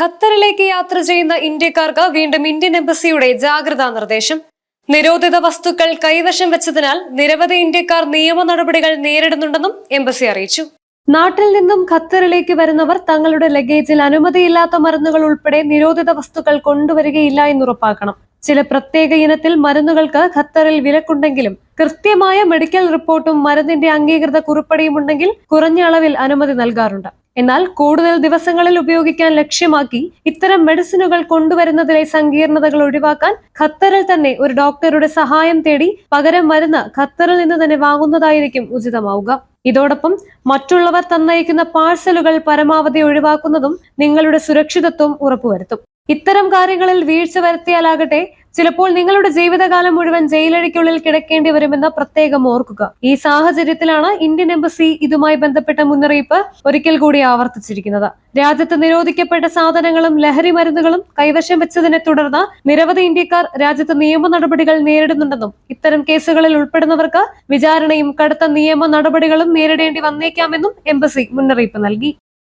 ഖത്തറിലേക്ക് യാത്ര ചെയ്യുന്ന ഇന്ത്യക്കാർക്ക് വീണ്ടും ഇന്ത്യൻ എംബസിയുടെ ജാഗ്രതാ നിർദ്ദേശം. നിരോധിത വസ്തുക്കൾ കൈവശം വെച്ചതിനാൽ നിരവധി ഇന്ത്യക്കാർ നിയമ നടപടികൾ നേരിടുന്നുണ്ടെന്നും എംബസി അറിയിച്ചു. നാട്ടിൽ നിന്നും ഖത്തറിലേക്ക് വരുന്നവർ തങ്ങളുടെ ലഗേജിൽ അനുമതിയില്ലാത്ത മരുന്നുകൾ ഉൾപ്പെടെ നിരോധിത വസ്തുക്കൾ കൊണ്ടുവരികയില്ല എന്നുറപ്പാക്കണം. ചില പ്രത്യേക ഇനത്തിൽ മരുന്നുകൾക്ക് ഖത്തറിൽ വിലക്കുണ്ടെങ്കിലും കൃത്യമായ മെഡിക്കൽ റിപ്പോർട്ടും മരുന്നിന്റെ അംഗീകൃത കുറിപ്പടിയും ഉണ്ടെങ്കിൽ കുറഞ്ഞ അളവിൽ അനുമതി നൽകാറുണ്ട്. എന്നാൽ കൂടുതൽ ദിവസങ്ങളിൽ ഉപയോഗിക്കാൻ ലക്ഷ്യമാക്കി ഇത്തരം മെഡിസിനുകൾ കൊണ്ടുവരുന്നതിലെ സങ്കീർണതകൾ ഒഴിവാക്കാൻ ഖത്തറിൽ തന്നെ ഒരു ഡോക്ടറുടെ സഹായം തേടി പകരം മരുന്ന് ഖത്തറിൽ നിന്ന് തന്നെ വാങ്ങുന്നതായിരിക്കും ഉചിതമാവുക. ഇതോടൊപ്പം മറ്റുള്ളവർ തന്നയക്കുന്ന പാഴ്സലുകൾ പരമാവധി ഒഴിവാക്കുന്നതും നിങ്ങളുടെ സുരക്ഷിതത്വം ഉറപ്പുവരുത്തും. ഇത്തരം കാര്യങ്ങളിൽ വീഴ്ച വരുത്തിയാലാകട്ടെ ചിലപ്പോൾ നിങ്ങളുടെ ജീവിതകാലം മുഴുവൻ ജയിലഴിക്കുള്ളിൽ കിടക്കേണ്ടി വരുമെന്ന് പ്രത്യേകം ഓർക്കുക. ഈ സാഹചര്യത്തിലാണ് ഇന്ത്യൻ എംബസി ഇതുമായി ബന്ധപ്പെട്ട മുന്നറിയിപ്പ് ഒരിക്കൽ കൂടി ആവർത്തിച്ചിരിക്കുന്നത്. രാജ്യത്ത് നിരോധിക്കപ്പെട്ട സാധനങ്ങളും ലഹരി മരുന്നുകളും കൈവശം വെച്ചതിനെ തുടർന്ന് നിരവധി ഇന്ത്യക്കാർ രാജ്യത്ത് നിയമ നടപടികൾ നേരിടുന്നുണ്ടെന്നും ഇത്തരം കേസുകളിൽ ഉൾപ്പെടുന്നവർക്ക് വിചാരണയും കടുത്ത നിയമ നടപടികളും നേരിടേണ്ടി വന്നേക്കാമെന്നും എംബസി മുന്നറിയിപ്പ് നൽകി.